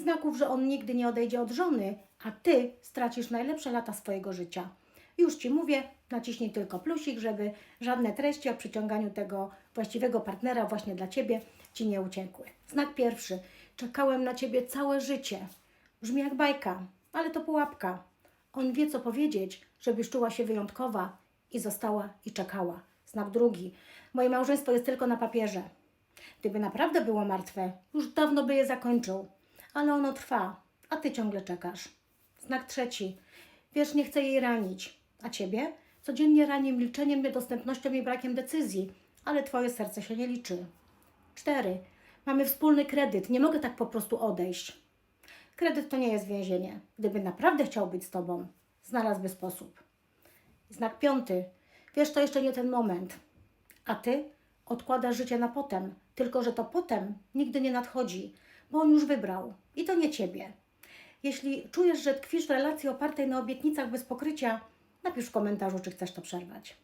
znaków, że on nigdy nie odejdzie od żony, a ty stracisz najlepsze lata swojego życia. Już ci mówię, naciśnij tylko plusik, żeby żadne treści o przyciąganiu tego właściwego partnera właśnie dla ciebie ci nie uciekły. Znak pierwszy. Czekałem na ciebie całe życie. Brzmi jak bajka, ale to pułapka. On wie, co powiedzieć, żebyś czuła się wyjątkowa i została i czekała. Znak drugi. Moje małżeństwo jest tylko na papierze. Gdyby naprawdę było martwe, już dawno by je zakończył. Ale ono trwa, a ty ciągle czekasz. Znak trzeci. Wiesz, nie chcę jej ranić. A ciebie? Codziennie ranię milczeniem, niedostępnością i brakiem decyzji, ale twoje serce się nie liczy. Cztery. Mamy wspólny kredyt, nie mogę tak po prostu odejść. Kredyt to nie jest więzienie. Gdyby naprawdę chciał być z tobą, znalazłby sposób. Znak piąty. Wiesz, to jeszcze nie ten moment. A ty odkładasz życie na potem, tylko że to potem nigdy nie nadchodzi, bo on już wybrał. I to nie ciebie. Jeśli czujesz, że tkwisz w relacji opartej na obietnicach bez pokrycia, napisz w komentarzu, czy chcesz to przerwać.